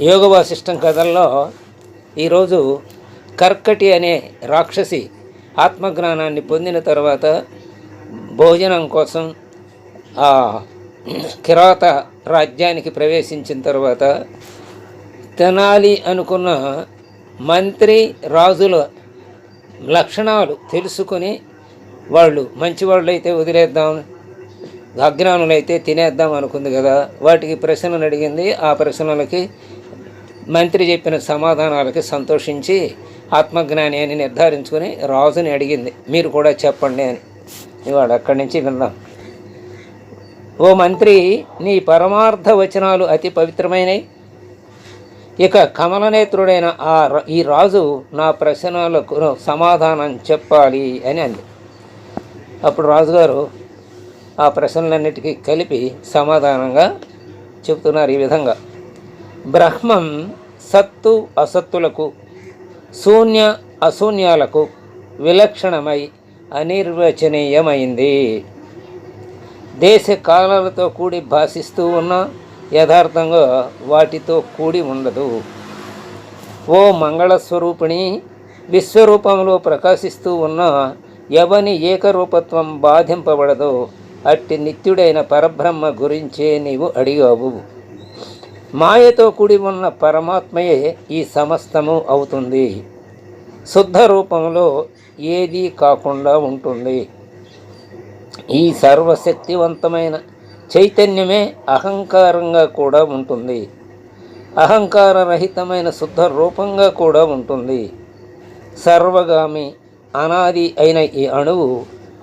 యోగ వాసిష్టం కథల్లో ఈరోజు కర్కటి అనే రాక్షసి ఆత్మజ్ఞానాన్ని పొందిన తర్వాత భోజనం కోసం ఆ కిరాత రాజ్యానికి ప్రవేశించిన తర్వాత తినాలి అనుకున్న మంత్రి రాజుల లక్షణాలు తెలుసుకొని వాళ్ళు మంచివాళ్ళు అయితే వదిలేద్దాం అజ్ఞానులైతే తినేద్దాం అనుకుంది కదా. వాటికి ప్రశ్నలు అడిగింది. ఆ ప్రశ్నలకి మంత్రి చెప్పిన సమాధానాలకి సంతోషించి ఆత్మజ్ఞాని అని నిర్ధారించుకొని రాజుని అడిగింది. మీరు కూడా చెప్పండి అని. ఇవాడు అక్కడి నుంచి విందాం. ఓ మంత్రి నీ పరమార్థ వచనాలు అతి పవిత్రమైనవి ఇక కమలనేత్రుడైన ఆ ఈ రాజు నా ప్రశ్నలకు సమాధానం చెప్పాలి అని అంది. అప్పుడు రాజుగారు ఆ ప్రశ్నలన్నిటికీ కలిపి సమాధానంగా చెప్తున్నారు ఈ విధంగా. బ్రహ్మం సత్తు అసత్తులకు శూన్య అశూన్యాలకు విలక్షణమై అనిర్వచనీయమైంది. దేశ కాలాలతో కూడి భాషిస్తూ ఉన్న యథార్థంగా వాటితో కూడి ఉండదు. ఓ మంగళస్వరూపిణి విశ్వరూపంలో ప్రకాశిస్తూ ఉన్న ఎవని ఏకరూపత్వం బాధింపబడదో. అట్టి నిత్యుడైన పరబ్రహ్మ గురించే నీవు అడిగావు. మాయతో కూడి ఉన్న పరమాత్మయే ఈ సమస్తము అవుతుంది. శుద్ధ రూపంలో ఏదీ కాకుండా ఉంటుంది. ఈ సర్వశక్తివంతమైన చైతన్యమే అహంకారంగా కూడా ఉంటుంది. అహంకార రహితమైన శుద్ధ రూపంగా కూడా ఉంటుంది. సర్వగామి అనాది అయిన ఈ అణువు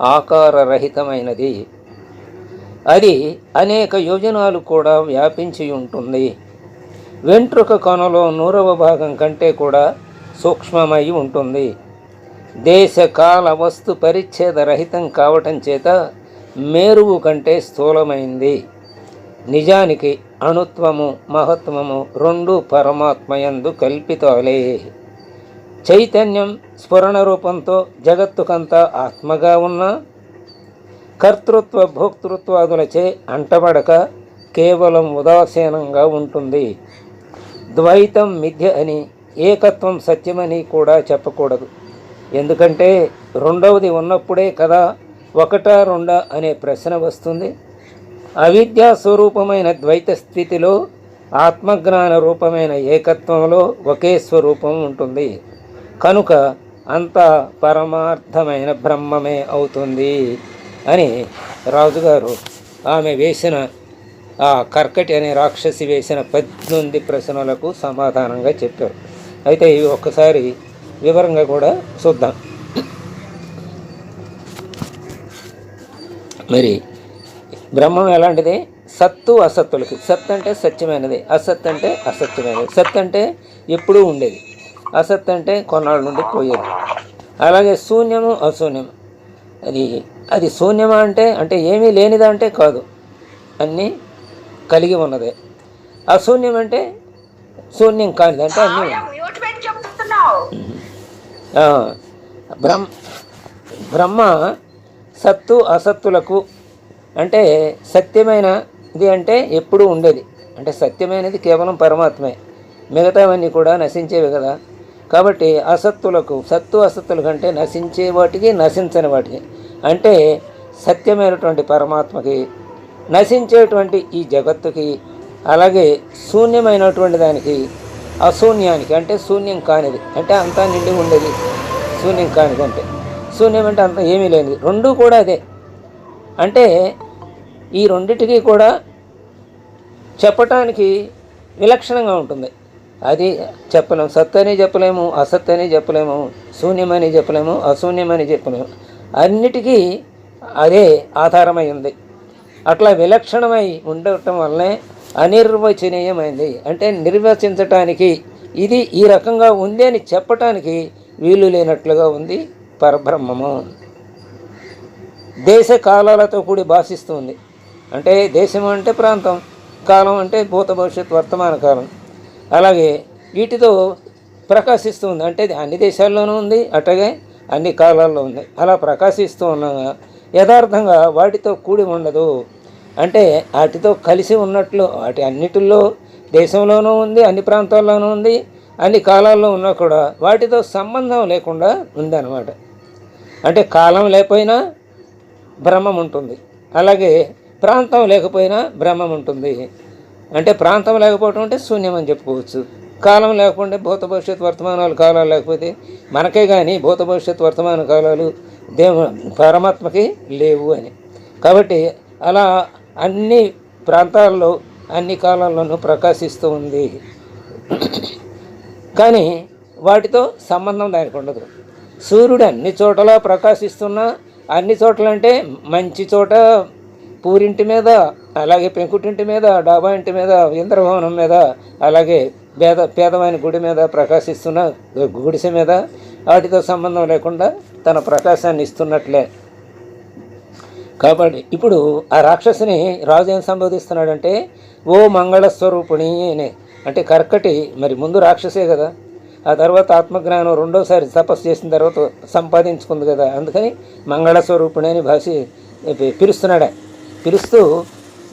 ఆకారరహితమైనది. అది అనేక యోజనాలు కూడా వ్యాపించి ఉంటుంది. వెంట్రుక కొనలో నూరవ భాగం కంటే కూడా సూక్ష్మమై ఉంటుంది. దేశ కాల వస్తు పరిచ్ఛేద రహితం కావటం చేత మేరువు కంటే స్థూలమైంది. నిజానికి అణుత్వము మహత్వము రెండు పరమాత్మయందు కల్పితాలే. చైతన్యం స్ఫురణ రూపంతో జగత్తుకంతా ఆత్మగా ఉన్న కర్తృత్వ భోక్తృత్వాదులచే అంటబడక కేవలం ఉదాసీనంగా ఉంటుంది. ద్వైతం మిథ్య అని ఏకత్వం సత్యమని కూడా చెప్పకూడదు. ఎందుకంటే రెండవది ఉన్నప్పుడే కదా ఒకటా రెండా అనే ప్రశ్న వస్తుంది. అవిద్యా స్వరూపమైన ద్వైత స్థితిలో ఆత్మజ్ఞాన రూపమైన ఏకత్వంలో ఒకే స్వరూపం ఉంటుంది. కనుక అంతా పరమార్థమైన బ్రహ్మమే అవుతుంది అని రాజుగారు ఆమె వేసిన ఆ కర్కటి అనే రాక్షసి వేసిన పద్దెనిమిది ప్రశ్నలకు సమాధానంగా చెప్పారు. అయితే ఇవి ఒక్కసారి వివరంగా కూడా చూద్దాం. మరి బ్రహ్మం ఎలాంటిది? సత్తు అసత్తులకి. సత్ అంటే సత్యమైనది. అసత్ అంటే అసత్యమైనది. సత్ అంటే ఎప్పుడూ ఉండేది. అసత్ అంటే కొన్నాళ్ళ నుండి పోయేది. అలాగే శూన్యము అశూన్యము అది అది శూన్యమా అంటే అంటే ఏమీ లేనిదా అంటే కాదు. అన్నీ కలిగి ఉన్నదే. అశూన్యం అంటే శూన్యం కానిది అంటే అన్నీ బ్రహ్మ బ్రహ్మ సత్తు అసత్తులకు అంటే సత్యమైనది అంటే ఎప్పుడూ ఉండేది. అంటే సత్యమైనది కేవలం పరమాత్మే. మిగతావన్నీ కూడా నశించేవి కదా. కాబట్టి అసత్తులకు సత్తు అసత్తుల కంటే నశించే వాటికి నశించని వాటికి. అంటే సత్యమైనటువంటి పరమాత్మకి నశించేటువంటి ఈ జగత్తుకి అలాగే శూన్యమైనటువంటి దానికి అశూన్యానికి అంటే శూన్యం కానిది అంటే అంతా నిండి ఉండేది శూన్యం కానిది అంటే. శూన్యం అంటే అంత ఏమీ లేనిది రెండు కూడా అదే. అంటే ఈ రెండిటికి కూడా చెప్పటానికి విలక్షణంగా ఉంటుంది. అది చెప్పలేము సత్ అని చెప్పలేము అసత్ అని చెప్పలేము శూన్యమని చెప్పలేము అశూన్యమని చెప్పలేము. అన్నిటికీ అదే ఆధారమై ఉంది. అట్లా విలక్షణమై ఉండటం వల్లనే అనిర్వచనీయమైంది. అంటే నిర్వచించటానికి ఇది ఈ రకంగా ఉంది అని చెప్పటానికి వీలు లేనట్లుగా ఉంది పరబ్రహ్మము. దేశ కాలాలతో కూడి భాషిస్తుంది. అంటే దేశం అంటే ప్రాంతం కాలం అంటే భూత భవిష్యత్ వర్తమాన కాలం. అలాగే వీటితో ప్రకాశిస్తుంది అంటే అన్ని దేశాల్లోనూ ఉంది అట్లాగే అన్ని కాలాల్లో ఉంది. అలా ప్రకాశిస్తూ ఉండగా యథార్థంగా వాటితో కూడి ఉండదు. అంటే వాటితో కలిసి ఉన్నట్లు వాటి అన్నిటిలో దేశంలోనూ ఉంది అన్ని ప్రాంతాల్లోనూ ఉంది అన్ని కాలాల్లో ఉన్నా కూడా వాటితో సంబంధం లేకుండా ఉందన్నమాట. అంటే కాలం లేకపోయినా బ్రహ్మం ఉంటుంది. అలాగే ప్రాంతం లేకపోయినా బ్రహ్మం ఉంటుంది. అంటే ప్రాంతం లేకపోవటం అంటే శూన్యం అని చెప్పుకోవచ్చు. కాలం లేకపోతే భూత భవిష్యత్ వర్తమానాలు కాలాలు లేకపోతే మనకే కానీ భూత భవిష్యత్ వర్తమాన కాలాలు దేవ పరమాత్మకి లేవు అని. కాబట్టి అలా అన్ని ప్రాంతాల్లో అన్ని కాలాల్లోనూ ప్రకాశిస్తూ ఉంది. కానీ వాటితో సంబంధం దానికి ఉండదు. సూర్యుడు అన్ని చోట్ల ప్రకాశిస్తున్నా అన్ని చోట్ల అంటే మంచి చోట పూరింటి మీద అలాగే పెంకుటింటి మీద డాబా ఇంటి మీద ఇంద్రభవనం మీద అలాగే పేద పేదమైన గుడి మీద ప్రకాశిస్తున్న గుడిసె మీద వాటితో సంబంధం లేకుండా తన ప్రకాశాన్ని ఇస్తున్నట్లే. కాబట్టి ఇప్పుడు ఆ రాక్షసుని రాజు ఏం సంబోధిస్తున్నాడంటే ఓ మంగళ స్వరూపిణి అని. అంటే కర్కటి మరి ముందు రాక్షసే కదా. ఆ తర్వాత ఆత్మజ్ఞానం రెండోసారి తపస్సు చేసిన తర్వాత సంపాదించుకుంది కదా. అందుకని మంగళస్వరూపిణి అని భాషి పిలుస్తున్నాడే. పిలుస్తూ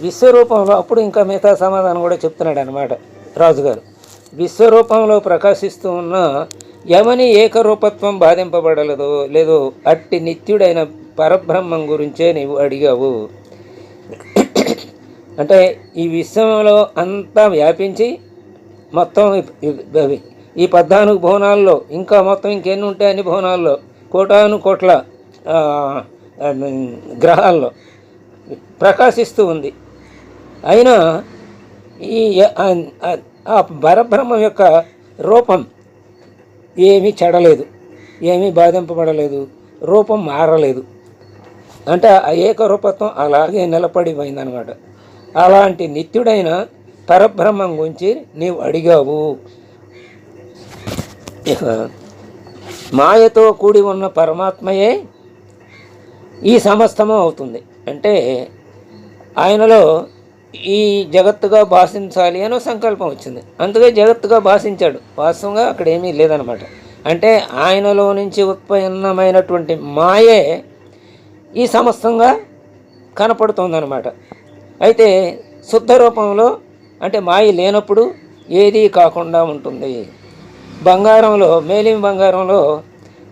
విశ్వరూపంలో అప్పుడు ఇంకా మిగతా సమాధానం కూడా చెప్తున్నాడు అనమాట రాజుగారు. విశ్వరూపంలో ప్రకాశిస్తూ ఉన్న యమని ఏకరూపత్వం బాధింపబడలదో లేదో అట్టి నిత్యుడైన పరబ్రహ్మం గురించే నీవు అడిగావు. అంటే ఈ విశ్వంలో అంతా వ్యాపించి మొత్తం ఈ- పద్నాలుగు భవనాల్లో ఇంకా మొత్తం ఇంకెన్ని ఉంటాయి అన్ని భవనాల్లో? కోటాను కోట్ల గ్రహాల్లో ప్రకాశిస్తూ ఉంది. అయినా ఈ ఆ- ఆ పరబ్రహ్మం యొక్క రూపం ఏమీ చెడలేదు ఏమీ బాధింపబడలేదు రూపం మారలేదు. అంటే ఆ ఏకరూపత్వం అలాగే నిలబడిపోయిందనమాట అలాంటి నిత్యుడైన పరబ్రహ్మం గురించి నీవు అడిగావు. ఇక మాయతో కూడి ఉన్న పరమాత్మయే ఈ సమస్తము అవుతుంది. అంటే ఆయనలో ఈ జగత్తుగా భాషించాలి అని సంకల్పం వచ్చింది. అందుకే జగత్తుగా భాషించాడు. వాస్తవంగా అక్కడ ఏమీ లేదనమాట అంటే ఆయనలో నుంచి ఉత్పన్నమైనటువంటి మాయే ఈ సమస్తంగా కనపడుతుందన్నమాట. అయితే శుద్ధ రూపంలో అంటే మాయ లేనప్పుడు ఏదీ కాకుండా ఉంటుంది. బంగారంలో మేలిమి బంగారంలో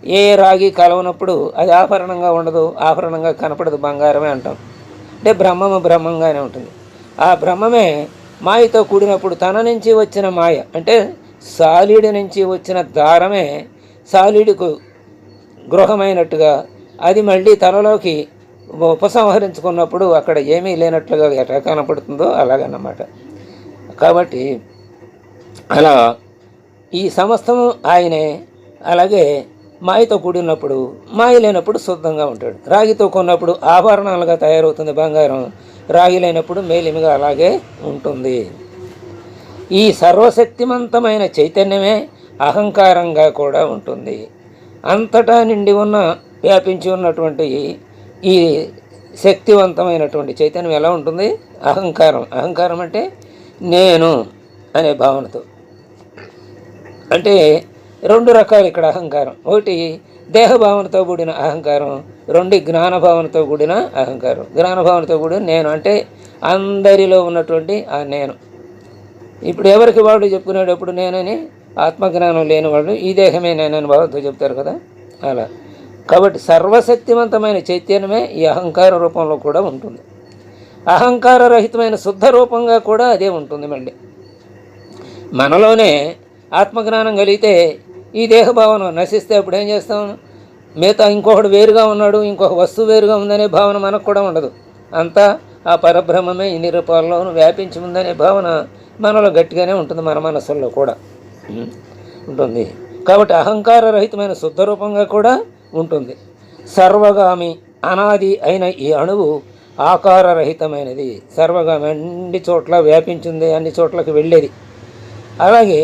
ఏ రాగి కలవనప్పుడు అది ఆభరణంగా ఉండదు ఆభరణంగా కనపడదు బంగారమే అంటాం. అంటే బ్రహ్మము బ్రహ్మంగానే ఉంటుంది. ఆ బ్రహ్మమే మాయతో కూడినప్పుడు తన నుంచి వచ్చిన మాయ అంటే సాలీడి నుంచి వచ్చిన దారమే సాలిడికు గృహమైనట్టుగా అది మళ్ళీ తనలోకి ఉపసంహరించుకున్నప్పుడు అక్కడ ఏమీ లేనట్లుగా ఎట్లా కనపడుతుందో అలాగన్నమాట. కాబట్టి అలా ఈ సమస్తము ఆయనే అలాగే మాయతో కూడినప్పుడు మాయ లేనప్పుడు శుద్ధంగా ఉంటాడు. రాగితో కొన్నప్పుడు ఆభరణాలుగా తయారవుతుంది బంగారం. రాగి లేనప్పుడు మేలిమిగా అలాగే ఉంటుంది. ఈ సర్వశక్తిమంతమైన చైతన్యమే అహంకారంగా కూడా ఉంటుంది. అంతటా నిండి ఉన్న వ్యాపించి ఉన్నటువంటి ఈ శక్తివంతమైనటువంటి చైతన్యం ఎలా ఉంటుంది? అహంకారం. అహంకారం అంటే నేను అనే భావనతో. అంటే రెండు రకాలు ఇక్కడ అహంకారం. ఒకటి దేహభావనతో కూడిన అహంకారం రెండు జ్ఞానభావనతో కూడిన అహంకారం. జ్ఞానభావనతో కూడిన నేను అంటే అందరిలో ఉన్నటువంటి ఆ నేను. ఇప్పుడు ఎవరికి వాడు చెప్పుకునేటప్పుడు నేనని? ఆత్మజ్ఞానం లేని వాళ్ళు ఈ దేహమే నేనని భావంతో చెప్తారు కదా? అలా. కాబట్టి సర్వశక్తివంతమైన చైతన్యమే ఈ అహంకార రూపంలో కూడా ఉంటుంది. అహంకార రహితమైన శుద్ధ రూపంగా కూడా అదే ఉంటుంది మళ్ళీ. మనలోనే ఆత్మజ్ఞానం కలిగితే ఈ దేహభావన నశిస్తే అప్పుడు ఏం చేస్తాం? మిగతా ఇంకొకడు వేరుగా ఉన్నాడు ఇంకొక వస్తువు వేరుగా ఉందనే భావన మనకు కూడా ఉండదు. అంతా ఆ పరబ్రహ్మమే ఇన్ని రూపాల్లోనూ వ్యాపించి ఉందనే భావన మనలో గట్టిగానే ఉంటుంది మన మనసుల్లో కూడా. ఉంటుంది. కాబట్టి అహంకార రహితమైన శుద్ధ రూపంగా కూడా ఉంటుంది. సర్వగామి అనాది అయిన ఈ అణువు ఆకారరహితమైనది. సర్వగామి అన్ని చోట్ల వ్యాపించింది అన్ని చోట్లకి వెళ్ళేది. అలాగే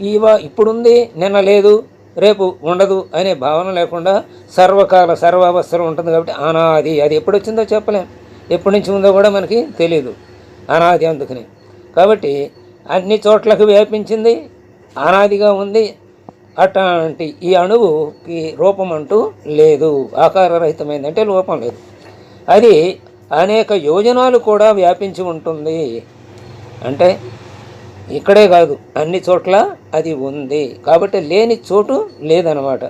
ఇవా ఇప్పుడుంది నిన్న లేదు రేపు ఉండదు అనే భావన లేకుండా సర్వకాల సర్వావస్థలు ఉంటుంది కాబట్టి అనాది. అది ఎప్పుడు వచ్చిందో చెప్పలేం. ఎప్పటి నుంచి ఉందో కూడా మనకి తెలియదు అనాది అందుకని. కాబట్టి అన్ని చోట్లకు వ్యాపించింది అనాదిగా ఉంది అట్లాంటి ఈ అణువుకి రూపం అంటూ లేదు. ఆకారరహితమైంది అంటే లోపం లేదు. అది అనేక యోజనాలు కూడా వ్యాపించి ఉంటుంది. అంటే ఇక్కడే కాదు అన్ని చోట్ల అది ఉంది. కాబట్టి లేని చోటు లేదనమాట.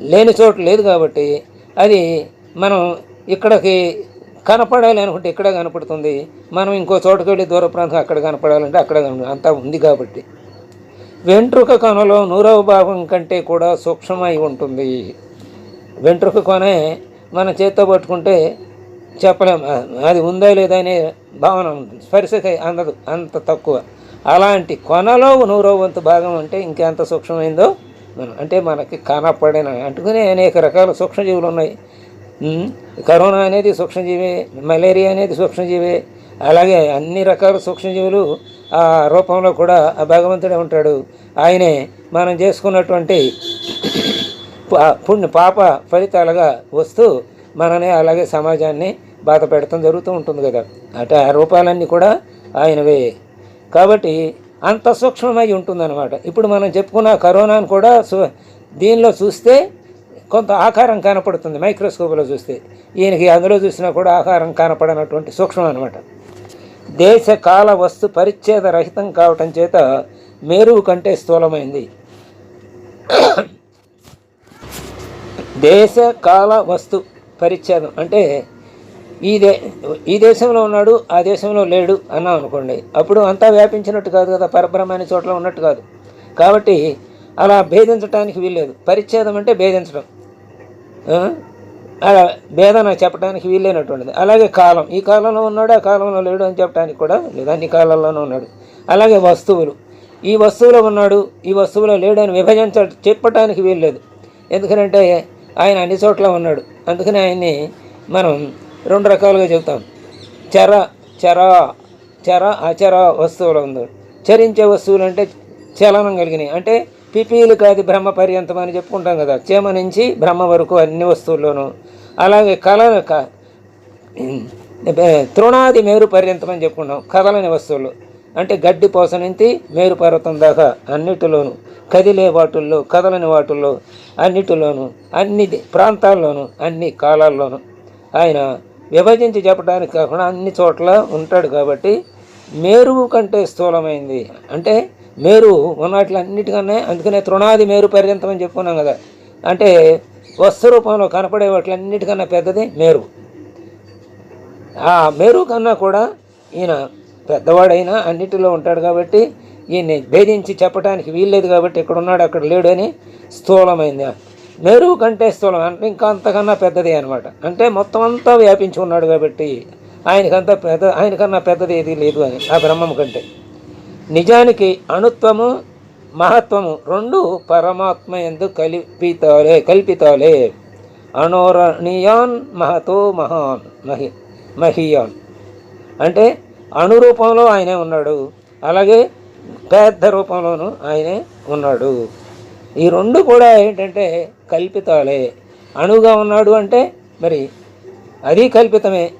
లేని చోటు లేదు కాబట్టి అది మనం ఇక్కడికి కనపడాలి అనుకుంటే ఇక్కడ కనపడుతుంది? మనం ఇంకో చోటుకి వెళ్ళి దూర ప్రాంతం అక్కడ కనపడాలంటే అక్కడ కనప- అంతా ఉంది కాబట్టి. వెంట్రుక కొనలో నూరవ భాగం కంటే కూడా సూక్ష్మమై ఉంటుంది. వెంట్రుక కొనే మన చేత్తో పట్టుకుంటే చెప్పలేం. అది ఉందా లేదా అనే భావన ఉంటుంది. స్పర్శకి అందదు అంత తక్కువ. అలాంటి కొనలో నూరో వంతు భాగం అంటే ఇంకెంత సూక్ష్మమైందో? మనం అంటే మనకి కనపడిన అంటుకునే అనేక రకాల సూక్ష్మజీవులు ఉన్నాయి. కరోనా అనేది సూక్ష్మజీవే మలేరియా అనేది సూక్ష్మజీవే అలాగే అన్ని రకాల సూక్ష్మజీవులు ఆ రూపంలో కూడా ఆ భగవంతుడే ఉంటాడు. ఆయనే మనం చేసుకున్నటువంటి పుణ్య పాప ఫలితాలుగా వస్తూ మనని అలాగే సమాజాన్ని బాధ పెడతాం జరుగుతూ ఉంటుంది కదా. అటు ఆ రూపాలన్నీ కూడా ఆయనవే. కాబట్టి అంత సూక్ష్మమై ఉంటుందన్నమాట. ఇప్పుడు మనం చెప్పుకున్న కరోనాను కూడా దీనిలో చూస్తే కొంత ఆకారం కనపడుతుంది మైక్రోస్కోప్లో చూస్తే. ఈయనకి అందులో చూసినా కూడా ఆకారం కనపడనటువంటి సూక్ష్మం అనమాట దేశ కాల వస్తు పరిచ్ఛేద రహితం కావటం చేత మేరువు కంటే స్థూలమైంది. దేశ కాల వస్తు పరిచ్ఛేదం అంటే ఈ దే ఈ దేశంలో ఉన్నాడు ఆ దేశంలో లేడు అన్నాం అనుకోండి. అప్పుడు అంతా వ్యాపించినట్టు కాదు కదా పరబ్రహ్మాని చోట్ల ఉన్నట్టు కాదు. కాబట్టి అలా భేదించడానికి వీల్లేదు. పరిచ్ఛేదం అంటే భేదించడం. అలా భేదన చెప్పడానికి వీల్లేనటువంటిది అలాగే కాలం. ఈ కాలంలో ఉన్నాడు ఆ కాలంలో లేడు అని చెప్పడానికి కూడా లేదు. అన్ని కాలాల్లోనూ ఉన్నాడు. అలాగే వస్తువులు. ఈ వస్తువులో ఉన్నాడు ఈ వస్తువులో లేడు అని విభజించ చెప్పటానికి వీల్లేదు. ఎందుకనంటే ఆయన అన్ని చోట్ల ఉన్నాడు. అందుకని ఆయన్ని మనం రెండు రకాలుగా చెబుతాం చర చర చర అచర వస్తువులు ఉంది. చరించే వస్తువులు అంటే చలనం కలిగినాయి అంటే పిపీలు కాదు బ్రహ్మ పర్యంతం అని చెప్పుకుంటాం కదా. చేమ నుంచి బ్రహ్మ వరకు అన్ని వస్తువుల్లోనూ. అలాగే కళ తృణాది మేరు పర్యంతం అని చెప్పుకున్నాం కదలని వస్తువులు. అంటే గడ్డి పోస నుంచి మేరు పర్వతం దాకా అన్నిటిలోనూ. కదిలే వాటిల్లో కదలని వాటిల్లో అన్నిటిలోనూ అన్ని ప్రాంతాల్లోనూ అన్ని కాలాల్లోనూ. ఆయన విభజించి చెప్పడానికి కాకుండా అన్ని చోట్ల ఉంటాడు కాబట్టి మేరువు కంటే స్థూలమైంది. అంటే మేరు ఉన్నట్లన్నిటికన్నా అందుకనే తృణాది మేరు పర్యంతం అని చెప్పుకున్నాం కదా. అంటే వస్తు రూపంలో కనపడే వాటిలన్నిటికన్నా పెద్దది మేరు. ఆ మేరు కన్నా కూడా ఈయన పెద్దవాడైనా అన్నిటిలో ఉంటాడు కాబట్టి ఈయన్ని భేదించి చెప్పడానికి వీల్లేదు కాబట్టి ఇక్కడ ఉన్నాడు అక్కడ లేడు అని స్థూలమైంది. మెరుగు కంటే స్థూలం అంటే ఇంకా అంతకన్నా పెద్దది అనమాట అంటే మొత్తం అంతా వ్యాపించి ఉన్నాడు కాబట్టి ఆయనకంతా పెద్ద ఆయనకన్నా పెద్దది ఏది లేదు అని ఆ బ్రహ్మం కంటే. నిజానికి అణుత్వము మహత్వము రెండు పరమాత్మ ఎందు కల్పితాలే కల్పితాలే. అణోరణీయాన్ మహతో మహాన్ మహి మహియాన్. అంటే అణు రూపంలో ఆయనే ఉన్నాడు అలాగే పెద్ద రూపంలోనూ ఆయనే ఉన్నాడు. ఈ రెండు కూడా ఏంటంటే కల్పితాలే. అణువుగా ఉన్నాడు అంటే మరి అది కల్పితమే.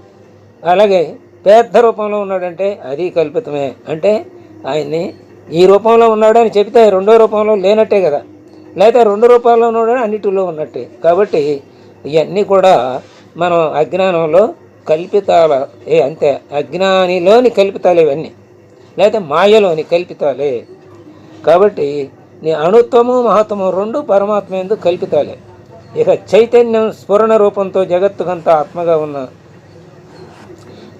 అలాగే పెద్ద రూపంలో ఉన్నాడంటే అది కల్పితమే. అంటే ఆయన్ని ఈ రూపంలో ఉన్నాడని చెప్తే రెండో రూపంలో లేనట్టే కదా. లేకపోతే రెండు రూపాల్లో ఉన్నాడని అన్నిటిలో ఉన్నట్టే. కాబట్టి ఇవన్నీ కూడా మనం అజ్ఞానంలో కల్పితాల ఏ అంతే అజ్ఞానిలోని కల్పితాలు ఇవన్నీ. లేకపోతే మాయలోని కల్పితాలే. కాబట్టి నీ అణుత్వము మహత్వము రెండు పరమాత్మ ఎందు కల్పితాలే. ఇక చైతన్యం స్ఫురణ రూపంతో జగత్తుకంతా ఆత్మగా ఉన్న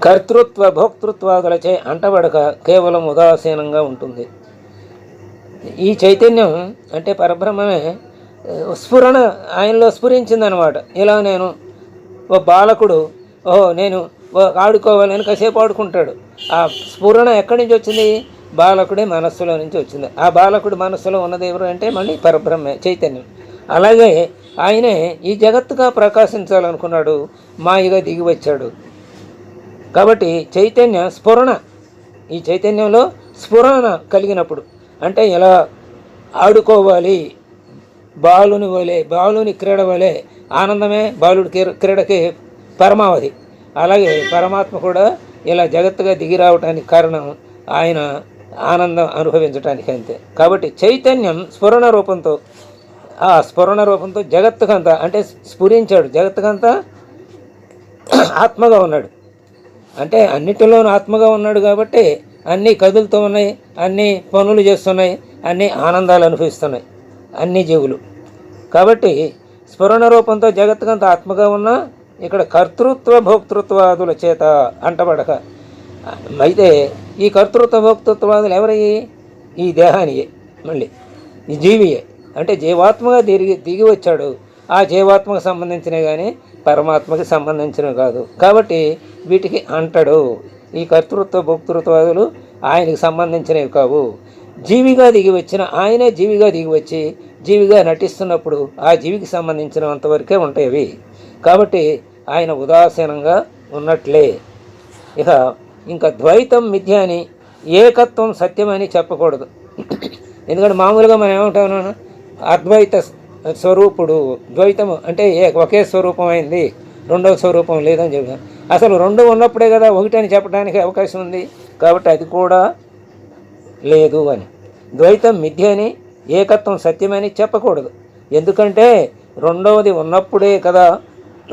కర్తృత్వ భోక్తృత్వాదులచే అంటబడక కేవలం ఉదాసీనంగా ఉంటుంది. ఈ చైతన్యం అంటే పరబ్రహ్మమే స్ఫురణ ఆయనలో స్ఫురించిందనమాట ఇలా నేను ఓ బాలకుడు ఓహో నేను ఓ ఆడుకోవాలని కాసేపు ఆడుకుంటాడు. ఆ స్ఫురణ ఎక్కడి నుంచి వచ్చింది? బాలకుడే మనస్సులో నుంచి వచ్చింది. ఆ బాలకుడి మనస్సులో ఉన్నది ఎవరు అంటే మళ్ళీ పరబ్రహ్మే చైతన్యం. అలాగే ఆయనే ఈ జగత్తుగా ప్రకాశించాలనుకున్నాడు మాయగా దిగి వచ్చాడు కాబట్టి చైతన్య స్ఫురణ ఈ చైతన్యంలో స్ఫురణ కలిగినప్పుడు అంటే ఎలా ఆడుకోవాలి బాలుని వలె బాలుని క్రీడ వలె ఆనందమే బాలుడి క్రీడకి పరమావధి. అలాగే పరమాత్మ కూడా ఇలా జగత్తుగా దిగి రావడానికి కారణం ఆయన ఆనందం అనుభవించడానికి అంతే. కాబట్టి చైతన్యం స్ఫురణ రూపంతో ఆ స్ఫురణ రూపంతో జగత్తుకంతా అంటే స్ఫురించాడు. జగత్తుకంతా ఆత్మగా ఉన్నాడు. అంటే అన్నిటిలోనూ ఆత్మగా ఉన్నాడు కాబట్టి అన్నీ కదులుతూ ఉన్నాయి అన్నీ పనులు చేస్తున్నాయి అన్నీ ఆనందాలు అనుభవిస్తున్నాయి అన్ని జీవులు. కాబట్టి స్ఫురణ రూపంతో జగత్తుకంతా ఆత్మగా ఉన్న ఇక్కడ కర్తృత్వ భోక్తృత్వాదుల చేత అంటబడక అయితే ఈ కర్తృత్వ భోక్తృత్వాదులు ఎవరయ్యి ఈ దేహానియే మళ్ళీ. ఈ జీవియే. అంటే జీవాత్మగా దిగి దిగి వచ్చాడు. ఆ జీవాత్మకు సంబంధించినవి కానీ పరమాత్మకి సంబంధించినవి కాదు. కాబట్టి వీటికి అంటాడు. ఈ కర్తృత్వ భోక్తృత్వాదులు ఆయనకి సంబంధించినవి కావు. జీవిగా దిగి వచ్చిన ఆయనే జీవిగా దిగి వచ్చి జీవిగా నటిస్తున్నప్పుడు ఆ జీవికి సంబంధించినంతవరకే ఉంటాయి కాబట్టి ఆయన ఉదాసీనంగా ఉన్నట్లే. ఇక ఇంకా ద్వైతం మిథ్య అని ఏకత్వం సత్యమని చెప్పకూడదు. ఎందుకంటే మామూలుగా మనం ఏమంటాం అద్వైత స్వరూపుడు ద్వైతము అంటే ఏ ఒకే స్వరూపం అయింది రెండవ స్వరూపం లేదని చెప్పాం అసలు రెండు ఉన్నప్పుడే కదా ఒకటి అని చెప్పడానికి అవకాశం ఉంది కాబట్టి అది కూడా లేదు అని. ద్వైతం మిథ్య అని ఏకత్వం సత్యమని చెప్పకూడదు. ఎందుకంటే రెండవది ఉన్నప్పుడే కదా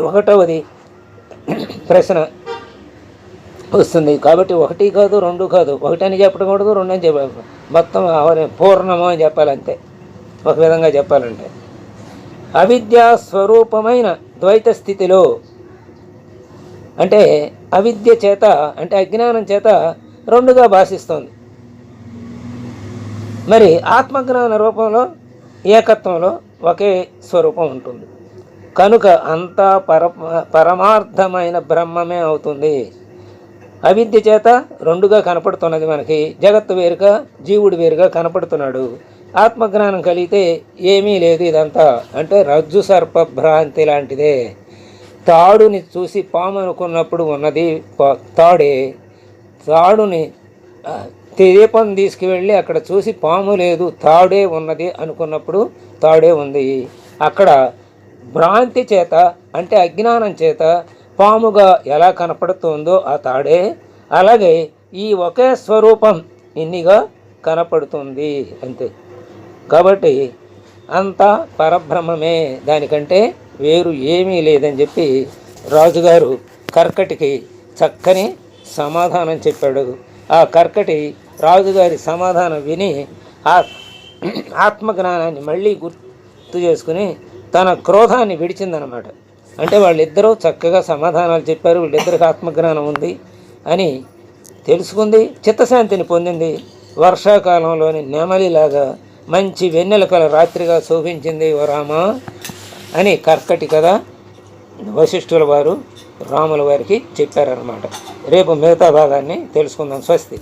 ఒకటవది ప్రశ్న. వస్తుంది. కాబట్టి ఒకటి కాదు రెండు కాదు. ఒకటి అని చెప్పకూడదు రెండు అని చెప్ప మొత్తం అవని- పూర్ణము అని చెప్పాలంతే ఒక విధంగా చెప్పాలంటే. అవిద్యా స్వరూపమైన ద్వైత స్థితిలో అంటే అవిద్య చేత అంటే అజ్ఞానం చేత రెండుగా భాషిస్తుంది. మరి ఆత్మజ్ఞాన రూపంలో ఏకత్వంలో ఒకే స్వరూపం ఉంటుంది. కనుక అంతా పర పరమార్థమైన బ్రహ్మమే అవుతుంది. అవిద్య చేత రెండుగా కనపడుతున్నది మనకి. జగత్తు వేరుగా జీవుడు వేరుగా కనపడుతున్నాడు. ఆత్మజ్ఞానం కలిగితే ఏమీ లేదు ఇదంతా. అంటే రజ్జు సర్ప భ్రాంతి లాంటిదే. తాడుని చూసి పాము అనుకున్నప్పుడు ఉన్నది పా- తాడే. తాడుని ఆ, దీపం తీసుకువెళ్ళి అక్కడ చూసి పాము లేదు తాడే ఉన్నది అనుకున్నప్పుడు తాడే ఉంది. అక్కడ భ్రాంతి చేత అంటే అజ్ఞానం చేత పాముగా ఎలా కనపడుతుందో ఆ తాడే. అలాగే ఈ ఒకే స్వరూపం ఇన్నిగా కనపడుతుంది అంతే. కాబట్టి అంతా పరబ్రహ్మమే. దానికంటే వేరు ఏమీ లేదని చెప్పి రాజుగారు కర్కటికి చక్కని సమాధానం చెప్పాడు. ఆ కర్కటి రాజుగారి సమాధానం విని ఆ ఆత్మజ్ఞానాన్ని మళ్ళీ గుర్తు చేసుకుని తన క్రోధాన్ని విడిచిందనమాట. అంటే వాళ్ళిద్దరూ చక్కగా సమాధానాలు చెప్పారు వీళ్ళిద్దరికి ఆత్మజ్ఞానం ఉంది అని తెలుసుకుంది చిత్తశాంతిని పొందింది. వర్షాకాలంలోని నెమలిలాగా మంచి వెన్నెల కల రాత్రిగా శోభించింది ఓ రామ అని కర్కటి కదా వశిష్ఠుల వారు రాముల వారికి చెప్పారనమాట రేపు మిగతా భాగాన్ని తెలుసుకుందాం. స్వస్తి.